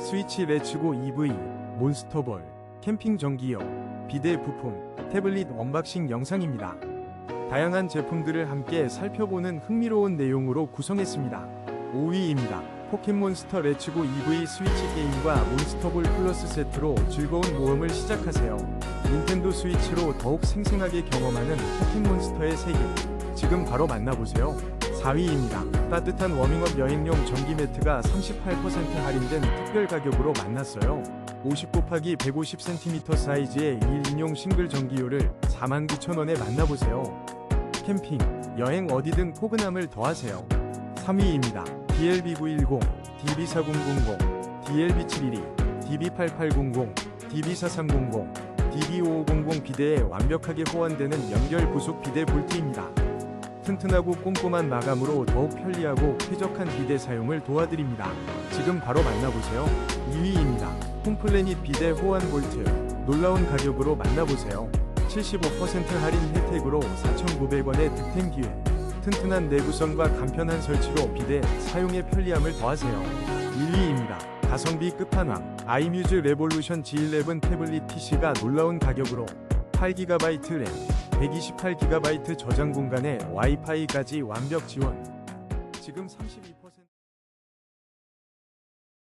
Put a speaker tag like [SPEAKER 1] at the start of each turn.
[SPEAKER 1] 스위치 레츠고 EV, 몬스터볼, 캠핑 전기요, 비대 부품, 태블릿 언박싱 영상입니다. 다양한 제품들을 함께 살펴보는 흥미로운 내용으로 구성했습니다. 5위입니다. 포켓몬스터 레츠고 EV 스위치 게임과 몬스터볼 플러스 세트로 즐거운 모험을 시작하세요. 닌텐도 스위치로 더욱 생생하게 경험하는 포켓몬스터의 세계. 지금 바로 만나보세요. 4위입니다. 따뜻한 워밍업 여행용 전기 매트가 38% 할인된 특별 가격으로 만났어요. 50 곱하기 150cm 사이즈의 1인용 싱글 전기요를 49,000원에 만나보세요. 캠핑, 여행 어디든 포근함을 더하세요. 3위입니다. DLB910, DB4000, DLB712, DB8800, DB4300, DB5500 비대에 완벽하게 호환되는 연결 부속 비대 볼트입니다. 튼튼하고 꼼꼼한 마감으로 더욱 편리하고 쾌적한 비대 사용을 도와드립니다. 지금 바로 만나보세요. 2위입니다. 홈플래닛 비대 호환 볼트. 놀라운 가격으로 만나보세요. 75% 할인 혜택으로 4,900원의 득템 기회. 튼튼한 내구성과 간편한 설치로 비대 사용의 편리함을 더하세요. 1위입니다. 가성비 끝판왕 아이뮤즈 레볼루션 G11 태블릿 PC가 놀라운 가격으로 8GB 램, 128GB 저장 공간에 와이파이까지 완벽 지원. 지금 32%